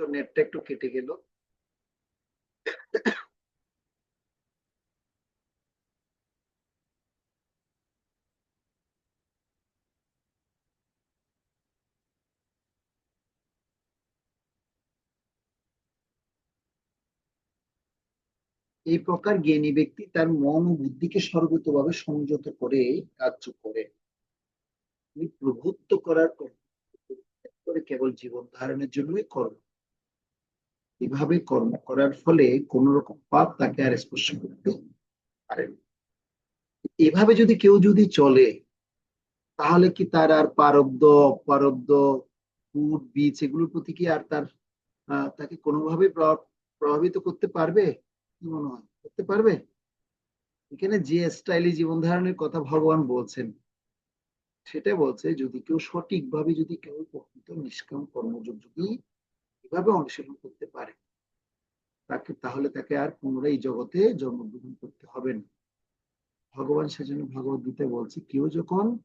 তো নেটটা একটু কেটে গেল। এই প্রকার জ্ঞানী ব্যক্তি তার মন ও বুদ্ধিকে সর্বতভাবে সংযত করে কার্য করে। প্রভুত্ব করার করে কেবল জীবন ধারণের জন্যই কর্ম। এভাবে কর্ম করার ফলে কোন রকম পাপ তাকে আর স্পর্শ করতে পারে এভাবে যদি কেউ যদি চলে, তাহলে কি তার আর পারব্দ অপারব্দ ফুট বীজ এগুলোর প্রতি কি আর তার তাকে কোনোভাবে প্রভাব- প্রভাবিত করতে পারবে? কি মনে হয়? করতে পারবে? এখানে যে স্টাইলি জীবন ধারণের কথা ভগবান বলছেন, সেটা বলছে যদি কেউ সঠিকভাবে যদি কেউ প্রকৃত নিষ্কাম কর্মযোগ যদি এভাবে অনুশীলন করতে পারে? তাকে, তাহলে তাকে আর পুনরায় জগতে জন্মগ্রহণ করতে হবে না। ভগবান সেজন্য ভগবত গীতায় বলছে, কেউ যখন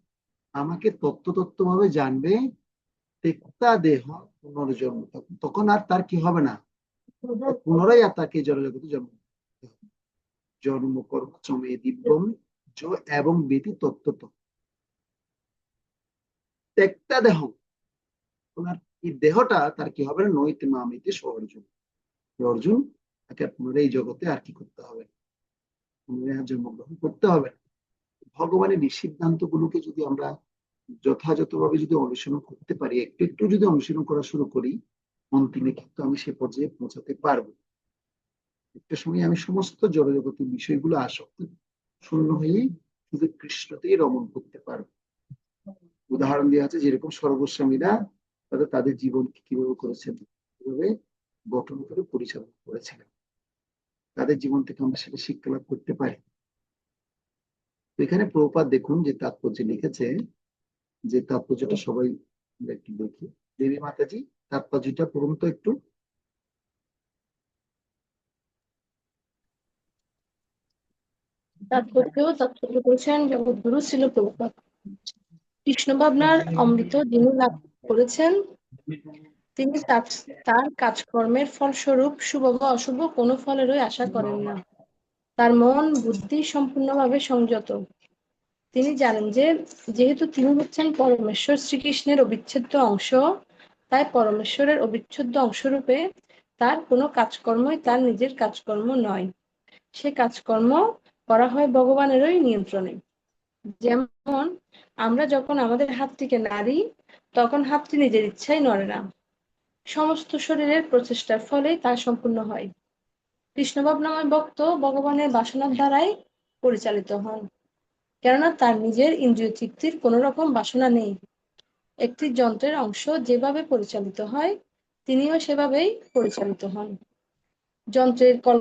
আমাকে তত্ত্ব তত্ত্ব ভাবে জানবে, তেক্তা দেহ পুনর্জন্ম, তখন- আর তার কি হবে না? পুনরায় আর তাকে জড়জগতে জন্ম। জন্ম কর্ম চমে দিব্যম জ এবং বেতি তত্ত্বত। ত্যক্তা দেহ, ওনার এই দেহটা তার কি হবে? নৈতে মামিতে অর্জুন অর্জুন তাকে আর পুনরায় এই জগতে আর কি করতে হবে? জন্মগ্রহণ করতে হবে। ভগবানের এই সিদ্ধান্ত গুলোকে যদি আমরা যথাযথভাবে যদি অনুসরণ করতে পারি, একটু একটু যদি অনুসরণ করা শুরু করি, অন্তিমে কিন্তু আমি সে পর্যায়ে পৌঁছাতে পারব। একটা সময় আমি সমস্ত জড়জগতের বিষয়গুলো আসক্ত, শূন্য হয়ে শুধু কৃষ্ণতেই রমণ করতে পারব। উদাহরণ দেওয়া আছে, যেরকম সর্বস্বামীরা তাদের তাদের জীবনকে কীভাবে করেছেন, কীভাবে গঠন করে পরিচালনা করেছিলেন তাদের জীবন থেকে আমরা সেটা শিক্ষা লাভ করতে পারি। এখানে প্রপাত দেখুন যে তাৎপর্য লিখেছে যে তাৎপর্যটা সবাই একটু দেখি। দেবী মাতাজি, তাৎপর্যটা পড়ুন তো একটু। তাৎপর্য তাৎপর্য করেছেন জগৎগুরু ছিল প্রভুপাত কৃষ্ণ ভাবনার অমৃত যিনি লাভ করেছেন তিনি তার- কাজকর্মের ফলস্বরূপ শুভ বা অশুভ কোনো ফলেরই আশা করেন না। তার মন বুদ্ধি সম্পূর্ণভাবে সংযত। তিনি জানেন যে, যেহেতু তিনি হচ্ছেন পরমেশ্বর শ্রীকৃষ্ণের অবিচ্ছেদ্য অংশ, তাই পরমেশ্বরের অবিচ্ছেদ্য অংশরূপে তার কোনো কাজকর্মই তার নিজের কাজকর্ম নয়। সে কাজকর্ম করা হয় ভগবানেরই নিয়ন্ত্রণে। যেমন, আমরা যখন আমাদের হাতটিকে নাড়ি তখন হাতটি নিজের ইচ্ছায় নড়ে না। সমস্ত শরীরের প্রচেষ্টার ফলে তা সম্পূর্ণ হয়। কৃষ্ণবাব নামে ভক্ত ভগবানের বাসনার দ্বারাই পরিচালিত হন, কেননা তার নিজের ইন্দ্রিয় তৃপ্তির কোনো রকম বাসনা নেই। একটি যন্ত্রের অংশ যেভাবে পরিচালিত হয়, তিনিও সেভাবেই পরিচালিত হন। যন্ত্রের কল